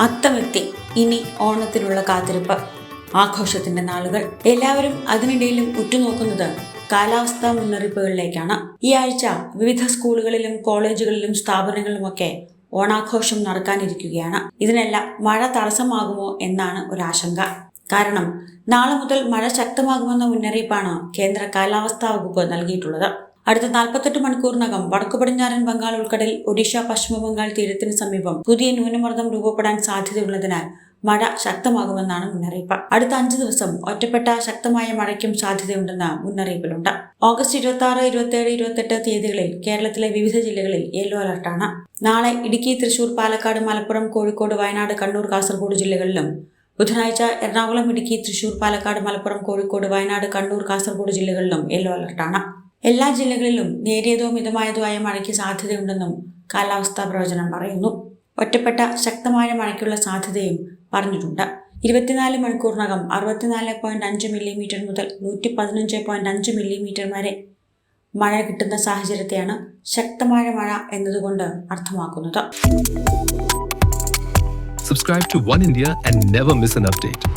അത്തമെത്തി ഇനി ഓണത്തിനുള്ള കാത്തിരിപ്പ്. ആഘോഷത്തിന്റെ നാളുകൾ എല്ലാവരും അതിനിടയിലും ഉറ്റുനോക്കുന്നത് കാലാവസ്ഥാ മുന്നറിയിപ്പുകളിലേക്കാണ്. ഈ ആഴ്ച വിവിധ സ്കൂളുകളിലും കോളേജുകളിലും സ്ഥാപനങ്ങളിലുമൊക്കെ ഓണാഘോഷം നടക്കാനിരിക്കുകയാണ്. ഇതിനെല്ലാം മഴ തടസ്സമാകുമോ എന്നാണ് ഒരു ആശങ്ക. കാരണം നാളെ മുതൽ മഴ ശക്തമാകുമെന്ന മുന്നറിയിപ്പാണ് കേന്ദ്ര കാലാവസ്ഥാ വകുപ്പ് നൽകിയിട്ടുള്ളത്. അടുത്ത നാൽപ്പത്തെട്ട് മണിക്കൂറിനകം വടക്കു പടിഞ്ഞാറൻ ബംഗാൾ ഉൾക്കടൽ ഒഡീഷ പശ്ചിമ ബംഗാൾ തീരത്തിന് സമീപം പുതിയ ന്യൂനമർദ്ദം രൂപപ്പെടാൻ സാധ്യതയുള്ളതിനാൽ മഴ ശക്തമാകുമെന്നാണ് മുന്നറിയിപ്പ്. അടുത്ത അഞ്ച് ദിവസം ഒറ്റപ്പെട്ട ശക്തമായ മഴയ്ക്കും സാധ്യതയുണ്ടെന്ന് മുന്നറിയിപ്പിലുണ്ട്. ഓഗസ്റ്റ് ഇരുപത്തി ആറ് ഇരുപത്തിയേഴ് ഇരുപത്തെട്ട് തീയതികളിൽ കേരളത്തിലെ വിവിധ ജില്ലകളിൽ യെല്ലോ അലർട്ടാണ്. നാളെ ഇടുക്കി തൃശൂർ പാലക്കാട് മലപ്പുറം കോഴിക്കോട് വയനാട് കണ്ണൂർ കാസർഗോഡ് ജില്ലകളിലും ബുധനാഴ്ച എറണാകുളം ഇടുക്കി തൃശൂർ പാലക്കാട് മലപ്പുറം കോഴിക്കോട് വയനാട് കണ്ണൂർ കാസർഗോഡ് ജില്ലകളിലും യെല്ലോ അലർട്ടാണ്. എല്ലാ ജില്ലകളിലും നേരിയതോ മിതമായതോ ആയ മഴയ്ക്ക് സാധ്യതയുണ്ടെന്നും കാലാവസ്ഥാ പ്രവചനം പറയുന്നു. ഒറ്റപ്പെട്ട ശക്തമായ മഴയ്ക്കുള്ള സാധ്യതയും പറഞ്ഞിട്ടുണ്ട്. ഇരുപത്തിനാല് മണിക്കൂറിനകം അറുപത്തിനാല് പോയിന്റ് അഞ്ച് മില്ലിമീറ്റർ മുതൽ നൂറ്റി പതിനഞ്ച് പോയിന്റ് അഞ്ച് മില്ലിമീറ്റർ വരെ മഴ കിട്ടുന്ന സാഹചര്യത്തെയാണ് ശക്തമായ മഴ എന്നതുകൊണ്ട് അർത്ഥമാക്കുന്നത്. Subscribe to One India and never miss an update.